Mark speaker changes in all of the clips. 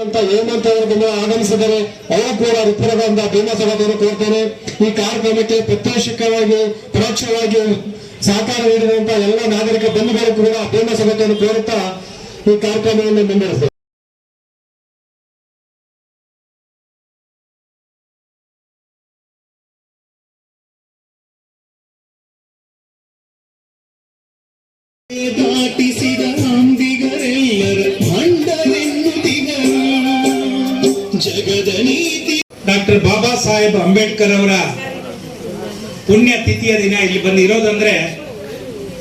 Speaker 1: ಅಂತ ಹೇಮಂತ್ ಅವರು ಬಂದು ಆಗಮಿಸಿದರೆ ಅವರು ಕೂಡ ಉತ್ತರಗಳಿಂದ ಭೀಮಾ ಸಭಾದವರು ಕೋರ್ತೇನೆ ಈ ಕಾರ್ಯಕ್ರಮಕ್ಕೆ ಪ್ರತ್ಯಕ್ಷವಾಗಿ ಪರೋಕ್ಷವಾಗಿ ಸಹಕಾರ ನೀಡಿದಂತ ಎಲ್ಲ ನಾಗರಿಕ ಬಂಧುಗಳು ಕೂಡ ಭೀಮಾ ಸಭಾದವರು ಕೋರುತ್ತಾ ಈ ಕಾರ್ಯಕ್ರಮವನ್ನು ಮುನ್ನಡೆಸಿದೆ
Speaker 2: ದಾಟಿಸಿದ ಜಗದ ನೀತಿ.
Speaker 3: ಡಾಕ್ಟರ್ ಬಾಬಾ ಸಾಹೇಬ್ ಅಂಬೇಡ್ಕರ್ ಅವರ ಪುಣ್ಯ ತಿಥಿಯ ದಿನ ಇಲ್ಲಿ ಬಂದಿರೋದಂದ್ರೆ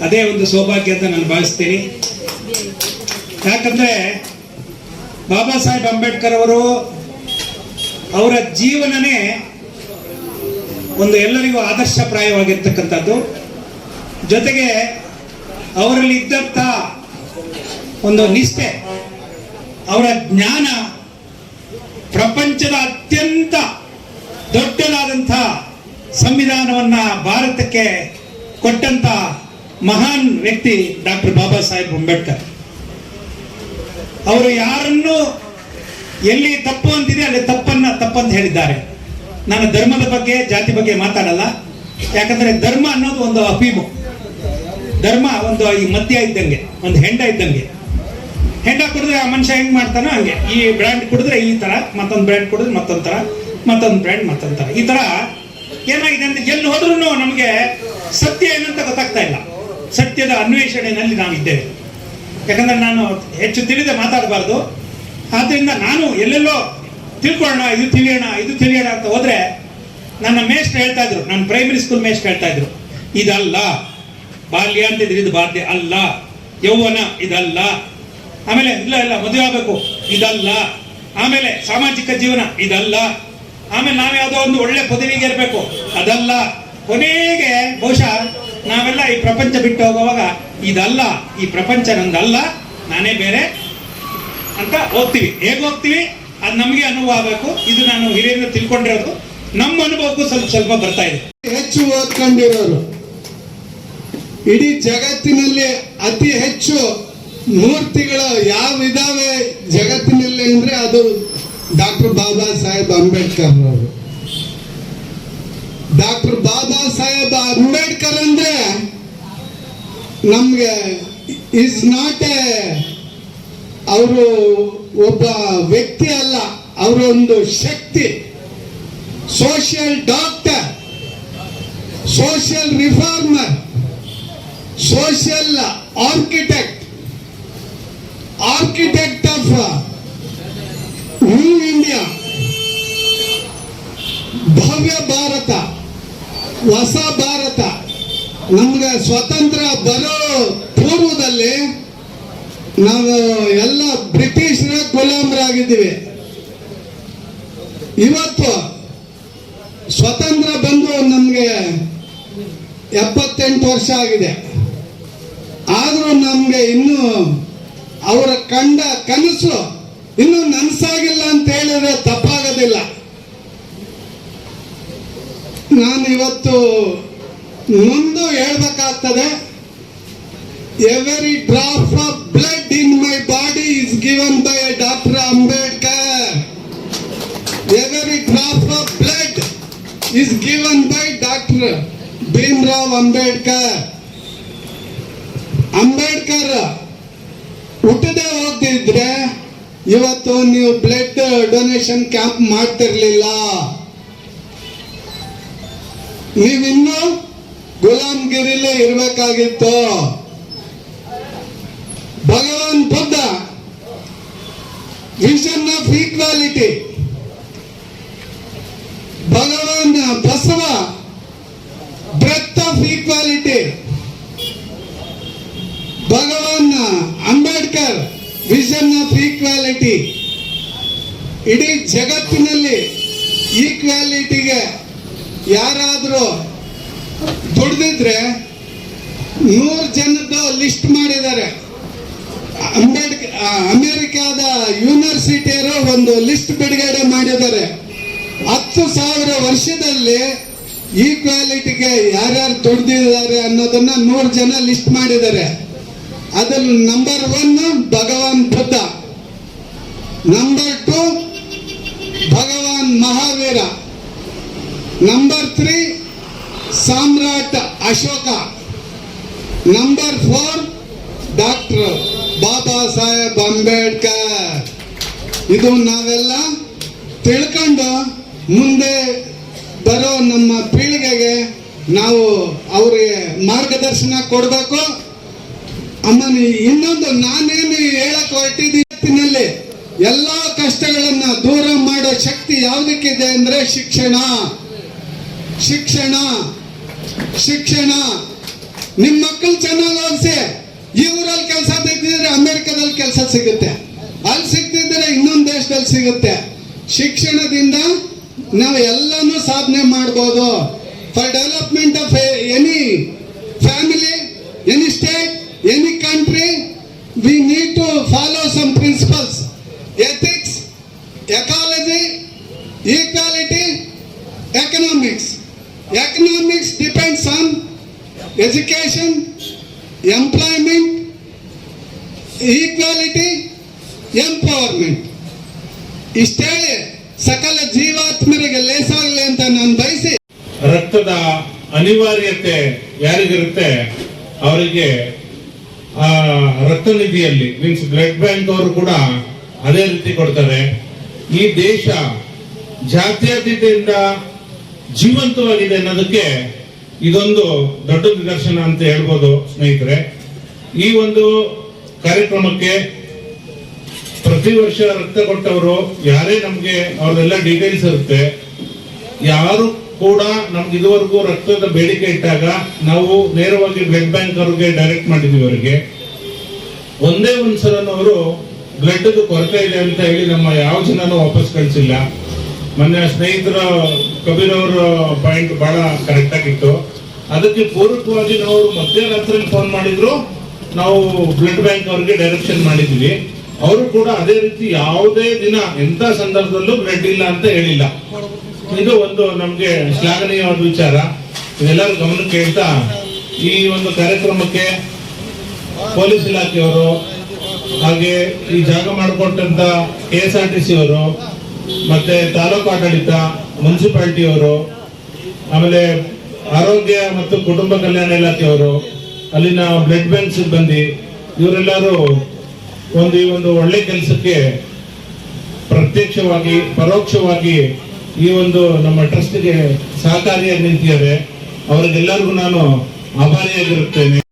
Speaker 3: ಅದೇ ಒಂದು ಸೌಭಾಗ್ಯ ಅಂತ ನಾನು ಭಾವಿಸ್ತೀನಿ. ಯಾಕಂದ್ರೆ ಬಾಬಾ ಸಾಹೇಬ್ ಅಂಬೇಡ್ಕರ್ ಅವರು ಅವರ ಜೀವನನೇ ಒಂದು ಎಲ್ಲರಿಗೂ ಆದರ್ಶಪ್ರಾಯವಾಗಿರ್ತಕ್ಕಂಥದ್ದು. ಜೊತೆಗೆ ಅವರಲ್ಲಿ ಇದ್ದಂಥ ಒಂದು ನಿಷ್ಠೆ, ಅವರ ಜ್ಞಾನ ಪ್ರಪಂಚದ ಅತ್ಯಂತ ದೊಡ್ಡದಾದಂಥ ಸಂವಿಧಾನವನ್ನ ಭಾರತಕ್ಕೆ ಕೊಟ್ಟಂತ ಮಹಾನ್ ವ್ಯಕ್ತಿ ಡಾಕ್ಟರ್ ಬಾಬಾ ಸಾಹೇಬ್ ಅಂಬೇಡ್ಕರ್. ಅವರು ಯಾರನ್ನು ಎಲ್ಲಿ ತಪ್ಪು ಅಂತಿದೆ ಅಲ್ಲಿ ತಪ್ಪನ್ನ ತಪ್ಪಂತ ಹೇಳಿದ್ದಾರೆ. ನಾನು ಧರ್ಮದ ಬಗ್ಗೆ, ಜಾತಿ ಬಗ್ಗೆ ಮಾತಾಡಲ್ಲ. ಯಾಕಂದ್ರೆ ಧರ್ಮ ಅನ್ನೋದು ಒಂದು ಅಫೀಮು. ಧರ್ಮ ಒಂದು ಈ ಮದ್ಯ ಇದ್ದಂಗೆ, ಒಂದು ಹೆಂಡ ಇದ್ದಂಗೆ. ಹೆಂಡ ಕುಡಿದ್ರೆ ಆ ಮನುಷ್ಯ ಹೆಂಗ್ ಮಾಡ್ತಾನೋ ಹಂಗೆ. ಈ ಬ್ರ್ಯಾಂಡ್ ಕುಡಿದ್ರೆ ಈ ತರ, ಮತ್ತೊಂದು ಬ್ರ್ಯಾಂಡ್ ಕುಡಿದ್ರೆ ಮತ್ತೊಂದ್ ತರ, ಮತ್ತೊಂದು ಬ್ರ್ಯಾಂಡ್ ಮತ್ತೊಂದ್ ತರ. ಈ ತರ ಏನಾಗಿದೆ ಅಂತ ಎಲ್ಲಿ ಹೋದ್ರೂ ನಮಗೆ ಸತ್ಯ ಏನಂತ ಗೊತ್ತಾಗ್ತಾ ಇಲ್ಲ. ಸತ್ಯದ ಅನ್ವೇಷಣೆಯಲ್ಲಿ ನಾವಿದ್ದೇವೆ. ಯಾಕಂದ್ರೆ ನಾನು ಹೆಚ್ಚು ತಿಳಿದೆ ಮಾತಾಡಬಾರ್ದು. ಆದ್ದರಿಂದ ನಾನು ಎಲ್ಲೆಲ್ಲೋ ತಿಳ್ಕೊಳ್ಳೋಣ, ಇದು ತಿಳಿಯೋಣ ಇದು ತಿಳಿಯೋಣ ಅಂತ ಹೋದ್ರೆ ನನ್ನ ಮೇಸ್ಟ್ ಹೇಳ್ತಾ ಇದ್ರು ನನ್ನ ಪ್ರೈಮರಿ ಸ್ಕೂಲ್ ಮೇಷ್ಟ್ರು ಹೇಳ್ತಾ ಇದ್ರು, ಇದಲ್ಲ, ಬಾಲ್ಯ ಅಂತಿದ್ರೆ ಇದು ಬಾಲ್ಯ ಅಲ್ಲ, ಯೌವನ ಇದಲ್ಲ ಆಮೇಲೆ, ಇಲ್ಲ ಇಲ್ಲ, ಮದುವೆ ಆಗಬೇಕು. ಇದಲ್ಲ. ಆಮೇಲೆ, ಸಾಮಾಜಿಕ ಜೀವನ, ಇದಲ್ಲ. ಆಮೇಲೆ ನಾವು ಯಾವುದೋ ಒಂದು ಒಳ್ಳೆ ಪದವಿಗೆ ಇರಬೇಕು. ಅದಲ್ಲ. ಕೊನೆಗೆ, ಬಹುಶಃ, ನಾವೆಲ್ಲ ಈ ಪ್ರಪಂಚ ಬಿಟ್ಟು ಹೋಗುವಾಗ, ಇದಲ್ಲ. ಈ ಪ್ರಪಂಚ ನಂದಲ್ಲ. ನಾನೇ ಬೇರೆ ಅಂತ ಹೋಗ್ತೀವಿ. ಹೇಗೆ ಹೋಗ್ತೀವಿ? ಅದು ನಮಗೆ ಅನುಭವ ಆಗಬೇಕು. ಇದು ನಾನು ಹಿರಿಯರಿಂದ ತಿಳ್ಕೊಂಡಿರೋದು. ನಮ್ಮ ಅನುಭವಕ್ಕೂ ಸ್ವಲ್ಪ ಸ್ವಲ್ಪ ಬರ್ತಾ ಇದೆ.
Speaker 4: ಹೆಚ್ಚು ಓದ್ಕೊಂಡಿರೋರು. ಇಡೀ ಜಗತ್ತಿನಲ್ಲಿ ಅತಿ ಹೆಚ್ಚು ಮೂರ್ತಿಗಳು ಯಾವ ಇದಾವೆ ಜಗತ್ತಿನಲ್ಲಿ ಅಂದ್ರೆ ಅದು ಡಾಕ್ಟರ್ ಬಾಬಾ ಸಾಹೇಬ್ ಅಂಬೇಡ್ಕರ್ ಅವರು. ಡಾಕ್ಟರ್ ಬಾಬಾ ಸಾಹೇಬ್ ಅಂಬೇಡ್ಕರ್ ಅಂದ್ರೆ ನಮ್ಗೆ ಇಸ್ ನಾಟ್ ಎ ಅವರು ಒಬ್ಬ ವ್ಯಕ್ತಿ ಅಲ್ಲ ಅವರೊಂದು ಶಕ್ತಿ. Social doctor social reformer social architect architect of new India ಭವ್ಯ ಭಾರತ ಹೊಸ ಭಾರತ ನಮ್ಗೆ ಸ್ವತಂತ್ರ ಬರೋ ಪೂರ್ವದಲ್ಲಿ ನಾವು ಎಲ್ಲ ಬ್ರಿಟಿಷರ ಗುಲಾಮರಾಗಿದ್ದೀವಿ. ಇವತ್ತು ಸ್ವತಂತ್ರ ಬಂದು ನಮಗೆ ಎಪ್ಪತ್ತೆಂಟು ವರ್ಷ ಆಗಿದೆ. ಆದರೂ ನಮಗೆ ಇನ್ನೂ ಅವರ ಕಂಡ ಕನಸು ಇನ್ನು ನನಸಾಗಿಲ್ಲ ಅಂತ ಹೇಳಿದ್ರೆ ತಪ್ಪಾಗೋದಿಲ್ಲ. ನಾನು ಇವತ್ತು ಮುಂದೆ ಹೇಳ್ಬೇಕಾಗ್ತದೆ every drop of blood in my body is given by doctor Ambedkar every drop of blood is given by doctor Bhimrao Ambedkar Ambedkar ಇವತ್ತು ನೀವು ಬ್ಲಡ್ ಡೊನೇಷನ್ ಕ್ಯಾಂಪ್ ಮಾಡ್ತಿರ್ಲಿಲ್ಲ. ನೀವಿನ್ನೂ ಗುಲಾಮ್ಗಿರಿಲೇ ಇರಬೇಕಾಗಿತ್ತು. ಭಗವಾನ್ Buddha vision of equality Bhagwan Basava breath of equality Bhagwan Ambedkar vision of equality ಇಡೀ ಜಗತ್ತಿನಲ್ಲಿ ಈಕ್ವಾಲಿಟಿಗೆ ಯಾರಾದರೂ ದುಡ್ದಿದ್ರೆ ನೂರು ಜನದ್ದು ಲಿಸ್ಟ್ ಮಾಡಿದ್ದಾರೆ. ಅಂಬೇಡ್ಕ ಅಮೆರಿಕಾದ ಯೂನಿವರ್ಸಿಟಿಯರು ಒಂದು ಲಿಸ್ಟ್ ಬಿಡುಗಡೆ ಮಾಡಿದ್ದಾರೆ. ಹತ್ತು ಸಾವಿರ ವರ್ಷದಲ್ಲಿ ಈಕ್ವಾಲಿಟಿಗೆ ಯಾರ್ಯಾರು ದುಡ್ದಿದ್ದಾರೆ ಅನ್ನೋದನ್ನ ನೂರು ಜನ ಲಿಸ್ಟ್ ಮಾಡಿದ್ದಾರೆ. ಅದ್ರಲ್ಲಿ ನಂಬರ್ ಒನ್ ಭಗವಾನ್ ಬುದ್ಧ. ನಂಬರ್ ಟು ಭಗವಾನ್ ಮಹಾವೀರ. ನಂಬರ್ ತ್ರೀ ಸಾಮ್ರಾಟ್ Ashoka. Number four doctor Baba Saheb Ambedkar. ಇದು ನಾವೆಲ್ಲ ತಿಳ್ಕೊಂಡು ಮುಂದೆ ಬರೋ ನಮ್ಮ ಪೀಳಿಗೆಗೆ ನಾವು ಅವರಿಗೆ ಮಾರ್ಗದರ್ಶನ ಕೊಡಬೇಕು. ಅಮ್ಮನ, ಇನ್ನೊಂದು ನಾನೇನು ಹೇಳಕ್ ಹೊರಟಿದ್ದೀನಿ ಎಲ್ಲಾ ಕಷ್ಟಗಳನ್ನ ದೂರ ಮಾಡೋ ಶಕ್ತಿ ಯಾವ್ದಕ್ಕಿದೆ ಅಂದ್ರೆ ಶಿಕ್ಷಣ. ಶಿಕ್ಷಣ ಶಿಕ್ಷಣ. ನಿಮ್ ಮಕ್ಕಳು ಚೆನ್ನಾಗಿ ಓದಿಸಿ, ಈ ಊರಲ್ಲಿ ಕೆಲಸ ತೆಗೆದಿದ್ರೆ ಅಮೆರಿಕದಲ್ಲಿ ಕೆಲಸ ಸಿಗುತ್ತೆ. ಅಲ್ಲಿ ಸಿಗ್ತಿದ್ರೆ ಇನ್ನೊಂದು ದೇಶದಲ್ಲಿ ಸಿಗುತ್ತೆ. ಶಿಕ್ಷಣದಿಂದ ನಾವು ಎಲ್ಲಾನು ಸಾಧನೆ ಮಾಡ್ಬೋದು. For development of any family any state any country we need to follow some principles ethics ecology equality economics economics depends on education employment equality empowerment ಇಷ್ಟೇಳಿ ಸಕಲ ಜೀವಾತ್ಮರಿಗೆ ಲೇಸಾಗಲಿ ಅಂತ ನಾನು ಬಯಸಿ
Speaker 5: ರಕ್ತದ ಅನಿವಾರ್ಯತೆ ಯಾರಿಗಿರುತ್ತೆ? ಅವರಿಗೆ ಆ ರಕ್ತ ನಿಧಿಯಲ್ಲಿ ಮೀನ್ಸ್ ಬ್ಲಡ್ ಬ್ಯಾಂಕ್ ಅವರು ಕೂಡ ಅದೇ ರೀತಿ ಕೊಡ್ತಾರೆ. ಈ ದೇಶ ಜಾತ್ಯತೀತೆಯಿಂದ ಜೀವಂತವಾಗಿದೆ ಅನ್ನೋದಕ್ಕೆ ಇದೊಂದು ದೊಡ್ಡ ನಿದರ್ಶನ ಅಂತ ಹೇಳ್ಬೋದು ಸ್ನೇಹಿತರೆ. ಈ ಒಂದು ಕಾರ್ಯಕ್ರಮಕ್ಕೆ ಪ್ರತಿ ವರ್ಷ ರಕ್ತ ಕೊಟ್ಟವರು ಯಾರೇ ನಮ್ಗೆ ಅವ್ರದೆಲ್ಲ ಡೀಟೇಲ್ಸ್ ಇರುತ್ತೆ. ಯಾರು ಕೂಡ ನಮ್ಗೆ ಇದುವರೆಗೂ ರಕ್ತದ ಬೇಡಿಕೆ ಇಟ್ಟಾಗ ನಾವು ನೇರವಾಗಿ ಬ್ಲಡ್ ಬ್ಯಾಂಕ್ ಅವ್ರಿಗೆ ಡೈರೆಕ್ಟ್ ಮಾಡಿದ್ವಿ ಅವರಿಗೆ. ಒಂದೇ ಒಂದ್ಸಲ ಅವರು ಬ್ಲಡ್ ಕೊರತೆ ಇದೆ ಅಂತ ಹೇಳಿ ನಮ್ಮ ಯಾವ ಜನನೂ ವಾಪಸ್ ಕಳಿಸಿಲ್ಲ. ಮೊನ್ನೆ ಸ್ನೇಹಿತರ ಕಬೀರ್ ಅವರ ಪಾಯಿಂಟ್ ಬಹಳ ಕರೆಕ್ಟ್ ಆಗಿತ್ತು. ಅದಕ್ಕೆ ಪೂರಕವಾಗಿ ನಾವು ಮಧ್ಯರಾತ್ರಿ ಫೋನ್ ಮಾಡಿದ್ರು. ನಾವು ಬ್ಲಡ್ ಬ್ಯಾಂಕ್ ಅವ್ರಿಗೆ ಡೈರೆಕ್ಷನ್ ಮಾಡಿದ್ವಿ. ಅವರು ಕೂಡ ಅದೇ ರೀತಿ ಯಾವುದೇ ದಿನ ಎಂತ ಸಂದರ್ಭದಲ್ಲೂ ಬ್ರೆಡ್ ಇಲ್ಲ ಅಂತ ಹೇಳಿಲ್ಲ. ಇದು ಒಂದು ನಮ್ಗೆ ಶ್ಲಾಘನೀಯವಾದ ವಿಚಾರ. ಇದೆಲ್ಲರೂ ಗಮನಕ್ಕೆ ಹೇಳ್ತಾ ಈ ಒಂದು ಕಾರ್ಯಕ್ರಮಕ್ಕೆ ಪೊಲೀಸ್ ಇಲಾಖೆಯವರು ಹಾಗೆ ಈ ಜಾಗ ಮಾಡಿಕೊಟ್ಟಂತ K S R T C ಅವರು ಮತ್ತೆ ತಾಲೂಕು ಆಡಳಿತ, ಮುನ್ಸಿಪಾಲಿಟಿಯವರು, ಆಮೇಲೆ ಆರೋಗ್ಯ ಮತ್ತು ಕುಟುಂಬ ಕಲ್ಯಾಣ ಇಲಾಖೆಯವರು, ಅಲ್ಲಿನ ಬ್ಲಡ್ ಬ್ಯಾಂಕ್ ಸಿಬ್ಬಂದಿ, ಇವರೆಲ್ಲರೂ ಒಂದು ಈ ಒಂದು ಒಳ್ಳೆ ಕೆಲಸಕ್ಕೆ ಪ್ರತ್ಯಕ್ಷವಾಗಿ, ಪರೋಕ್ಷವಾಗಿ ಈ ಒಂದು ನಮ್ಮ ಟ್ರಸ್ಟ್ಗೆ ಸಹಕಾರಿಯಾಗಿ ನಿಂತಿದ್ದಾರೆ. ಅವರಿಗೆಲ್ಲರಿಗೂ ನಾನು ಆಭಾರಿಯಾಗಿರುತ್ತೇನೆ.